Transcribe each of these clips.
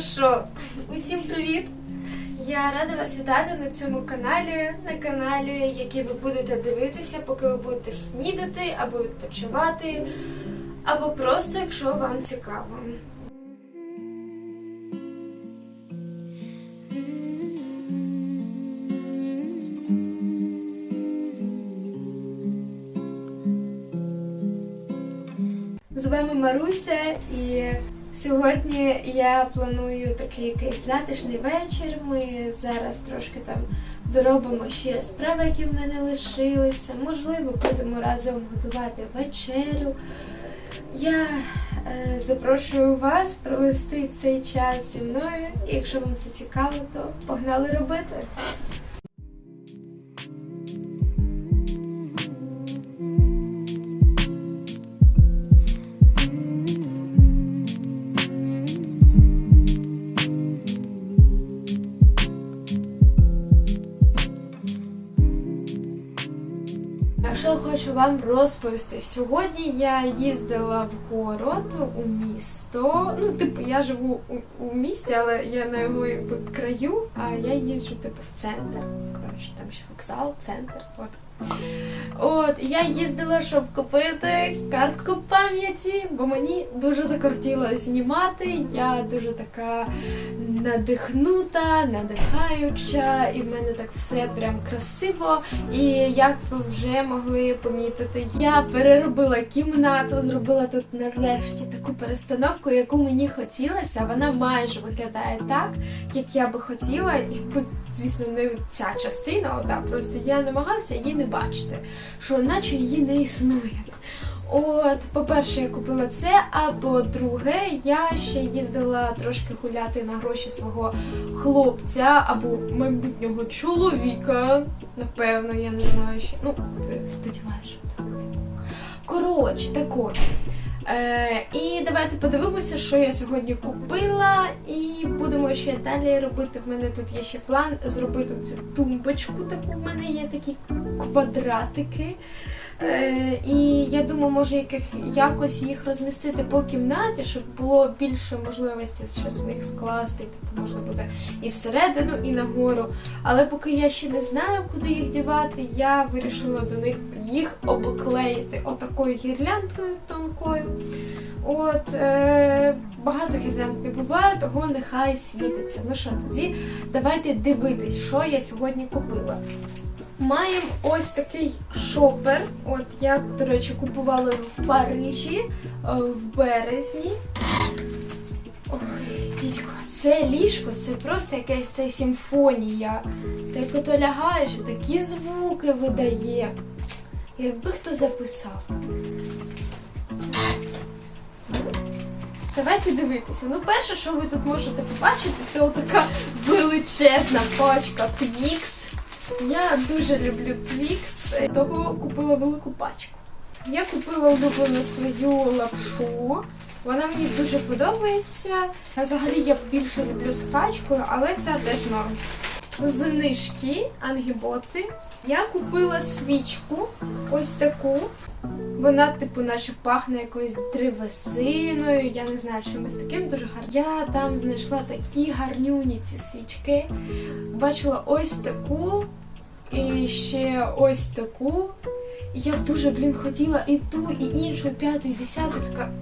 що, усім привіт! Я рада вас вітати на цьому каналі, на каналі, який ви будете дивитися, поки ви будете снідати або відпочивати, або просто якщо вам цікаво. З вами Маруся, і сьогодні я планую такий якийсь затишний вечір. Ми зараз трошки там доробимо ще справи, які в мене лишилися. Можливо, будемо разом готувати вечерю. Я е, запрошую вас провести цей час зі мною. Якщо вам це цікаво, то погнали робити. Хочу вам розповісти? Сьогодні я їздила в город у місто. Ну, типу, я живу у, у місті, але я на його краю, а я їжджу типу в центр. Коротше, там ще вокзал, центр. От. От, я їздила, щоб купити картку пам'яті, бо мені дуже закортіло знімати. Я дуже така надихнута, надихаюча, і в мене так все прям красиво. І як ви вже могли помітити, я переробила кімнату, зробила тут нарешті таку перестановку, яку мені хотілося. Вона майже виглядає так, як я би хотіла, якби, звісно, не ця частина, ота, просто я намагаюся її не бачити, що наче її не існує. От, по-перше, я купила це, а по-друге, я ще їздила трошки гуляти на гроші свого хлопця або майбутнього чоловіка. Напевно, я не знаю ще. Ну, сподіваюся, що так. Коротше, так от. Е, і давайте подивимося, що я сьогодні купила, і будемо ще далі робити. В мене тут є ще план зробити цю тумбочку. Таку в мене є такі квадратики. Е, і я думаю, може яких, якось їх розмістити по кімнаті, щоб було більше можливості щось в них скласти. Типу, можна буде і всередину, і нагору. Але поки я ще не знаю, куди їх дівати, я вирішила до них їх обклеїти отакою гірляндкою тонкою. От е, багато гірлянд не буває, того нехай світиться. Ну що, тоді давайте дивитись, що я сьогодні купила. Маємо ось такий шопер. От я, до речі, купувала в Парижі е, в березні. Ой, дідько, це ліжко, це просто якась це симфонія. Ти ото лягаєш, такі звуки видає. Якби хто записав. Давайте дивитися. Ну, перше, що ви тут можете побачити, це отака величезна пачка Twix. Я дуже люблю Twix, того купила велику пачку. Я купила улюблену свою лапшу. Вона мені дуже подобається. Взагалі я більше люблю з качкою, але ця теж норм. Знижки, ангіботи. Я купила свічку, ось таку. Вона, типу, наче пахне якоюсь древесиною, я не знаю, чимось таким дуже гарним. Я там знайшла такі гарнюні ці свічки. Бачила ось таку і ще ось таку. І я дуже, блін, хотіла і ту, і іншу, і п'яту, і десяту, така.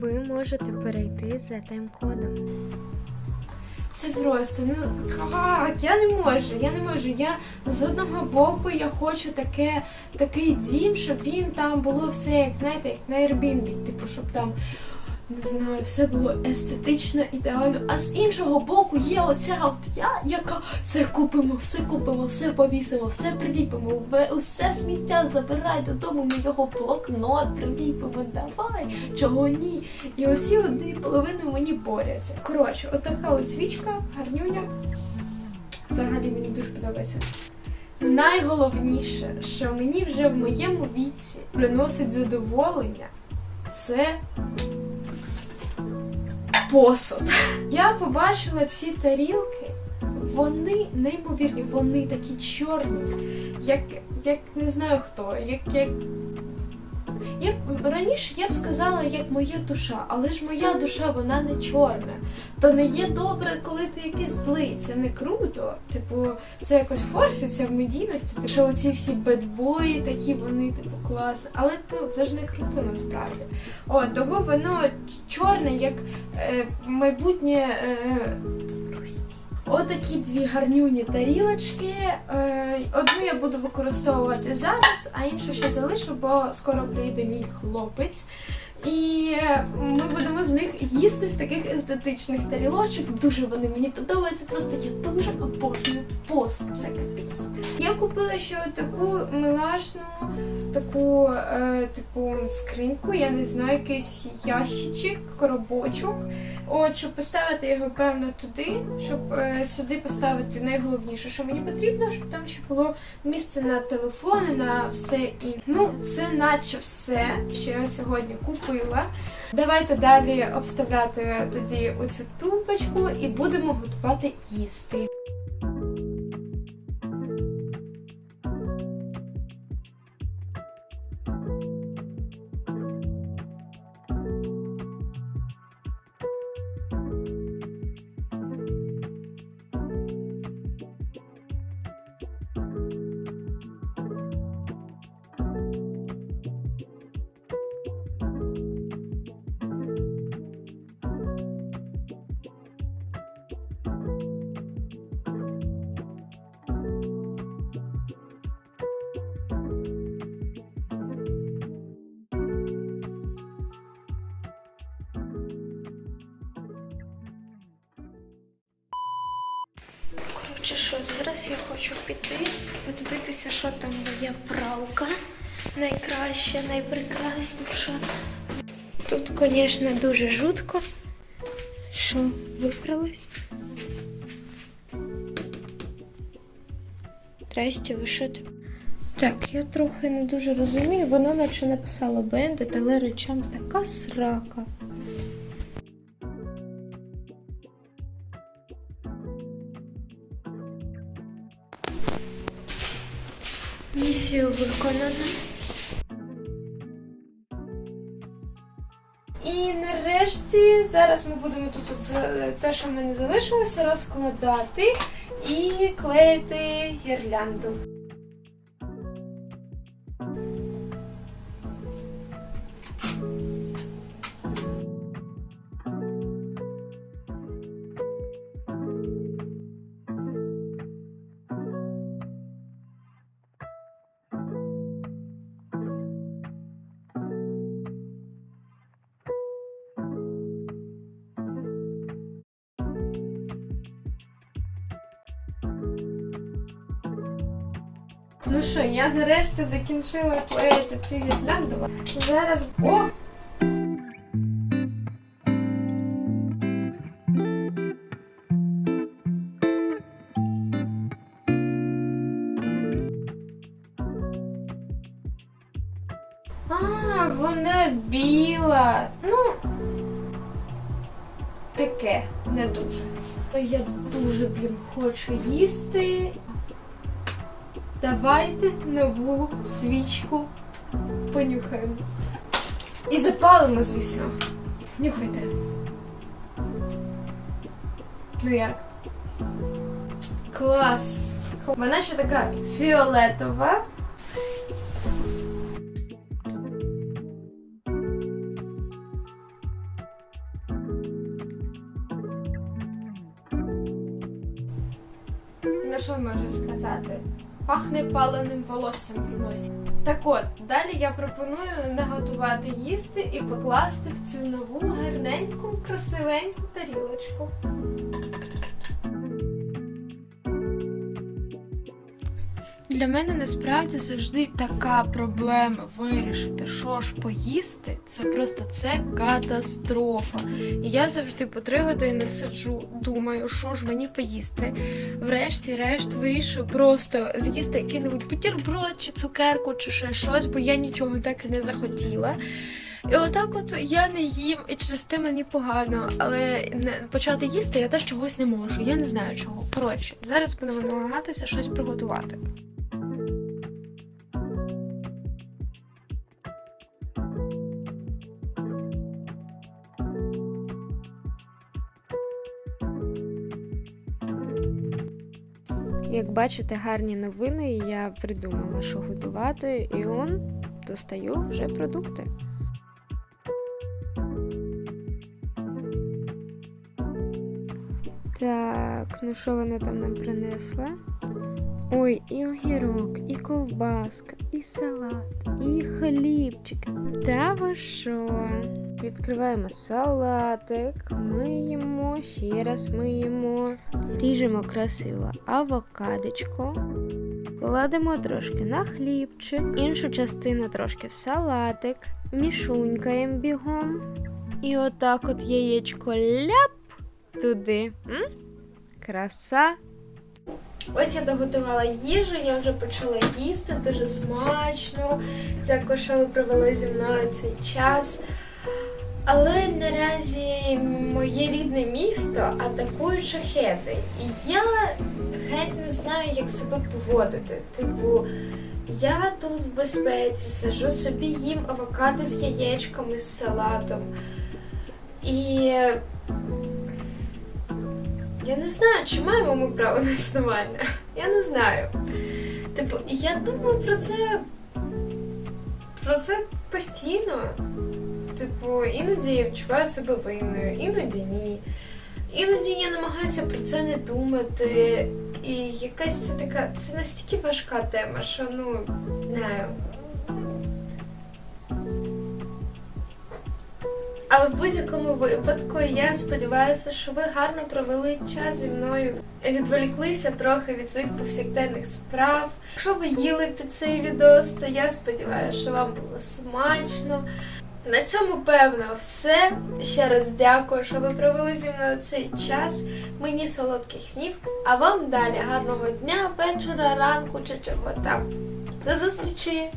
Ви можете перейти за тайм-кодом. Це просто, ну як, я не можу, я не можу. Я з одного боку я хочу таке, такий дім, щоб він там було все, як знаєте, як на Airbnb, типу, щоб там. Не знаю, все було естетично, ідеально. А з іншого боку є оця от я, яка все купимо, все купимо, все повісимо, все приліпимо, усе сміття забирай додому, ми його блокнот приліпимо, давай, чого ні. І оці дві половини мені борються. Коротше, отака от свічка, гарнюня. Взагалі мені дуже подобається. Найголовніше, що мені вже в моєму віці приносить задоволення, це посуд. Я побачила ці тарілки. Вони неймовірні, вони такі чорні, як, як не знаю хто, як, як Я раніше я б сказала, як моя душа, але ж моя душа вона не чорна. То не є добре, коли ти якийсь злий. Це не круто. Типу, це якось форситься в медійності. Типу, що оці всі бедбої такі, вони типу класні. Але ну це ж не круто насправді. О, того воно чорне, як е, майбутнє е. Отакі дві гарнюні тарілочки. Е, Одну я буду використовувати зараз, а іншу ще залишу, бо скоро прийде мій хлопець. І ми будемо з них їсти з таких естетичних тарілочок. Дуже вони мені подобаються. Просто я дуже обожнюю посуд. Це капець. Я купила ще таку милашну, таку, е, типу, скриньку, я не знаю, якийсь ящичок, коробочок. От, щоб поставити його, певно, туди, щоб е, сюди поставити найголовніше, що мені потрібно, щоб там ще було місце на телефони, на все інше. Ну, це наче все, що я сьогодні купила. Давайте далі обставляти тоді оцю тупочку і будемо готувати їсти. Коротше, що зараз я хочу піти, подивитися, що там моя пралка. Найкраща, найпрекрасніша. Тут, звісно, дуже жутко. Що, випралась? Здрасте, ви що там? Так, я трохи не дуже розумію. Воно наче написало бендит, але речам така срака. Виконано. І нарешті зараз ми будемо тут от те, що в мене залишилося, розкладати і клеїти гірлянду. Ну що, я нарешті закінчила клеїти ці гірлянди. Зараз. О! А, вона біла. Ну, таке, не дуже. Я дуже, блін, хочу їсти. Давайте нову свічку понюхаємо. І запалимо, звісно. Нюхайте. Ну як? Клас! Вона ще така фіолетова. Пахне паленим волоссям в носі. Так от, далі я пропоную наготувати їсти і покласти в цю нову гарненьку, красивеньку тарілочку. Для мене насправді завжди така проблема вирішити, що ж поїсти. Це просто це катастрофа. І я завжди по три години сиджу, думаю, що ж мені поїсти. Врешті-решт вирішую просто з'їсти який-небудь бутерброд чи цукерку, чи ще щось, бо я нічого так і не захотіла. І отак от я не їм, і через те мені погано, але почати їсти я теж чогось не можу. Я не знаю чого. Коротше, зараз будемо намагатися щось приготувати. Як бачите, гарні новини, я придумала, що готувати, і он достаю вже продукти. Так, ну що вони там нам принесли? Ой, і огірок, і ковбаска, і салат, і хлібчик. Та ви що? Відкриваємо салатик, миємо, ще раз миємо, ріжемо красиво авокадочко, кладемо трошки на хлібчик, іншу частину трошки в салатик, мішунькаємо бігом. І отак от яєчко ляп туди. М? Краса. Ось я доготувала їжу, я вже почала їсти дуже смачно. Дякую, що ви провели зі мною цей час. Але наразі моє рідне місто атакують шахеди. І я геть не знаю, як себе поводити. Типу, я тут в безпеці, сижу собі, їм авокадо з яєчками, з салатом. І я не знаю, чи маємо ми право на існування. Я не знаю. Типу, я думаю про це. Про це постійно. Типу, іноді я відчуваю себе винною, іноді ні. Іноді я намагаюся про це не думати. І якась це така, це настільки важка тема, що ну, не знаю. Але в будь-якому випадку я сподіваюся, що ви гарно провели час зі мною, відволіклися трохи від своїх повсякденних справ. Якщо ви їли під цей відос, то я сподіваюся, що вам було смачно. На цьому певно все. Ще раз дякую, що ви провели зі мною цей час. Мені солодких снів, а вам далі гарного дня, вечора, ранку чи чого там. До зустрічі!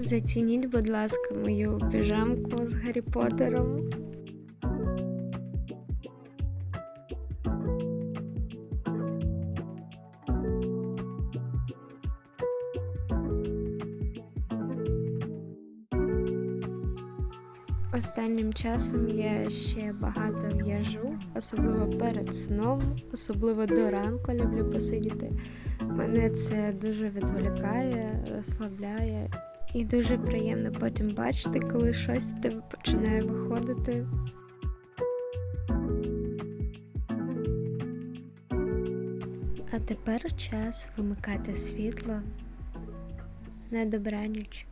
Зацініть, будь ласка, мою піжамку з Гаррі Поттером. Останнім часом я ще багато в'яжу, особливо перед сном, особливо до ранку люблю посидіти. Мене це дуже відволікає, розслабляє і дуже приємно потім бачити, коли щось у тебе починає виходити. А тепер час вимикати світло на добраніч.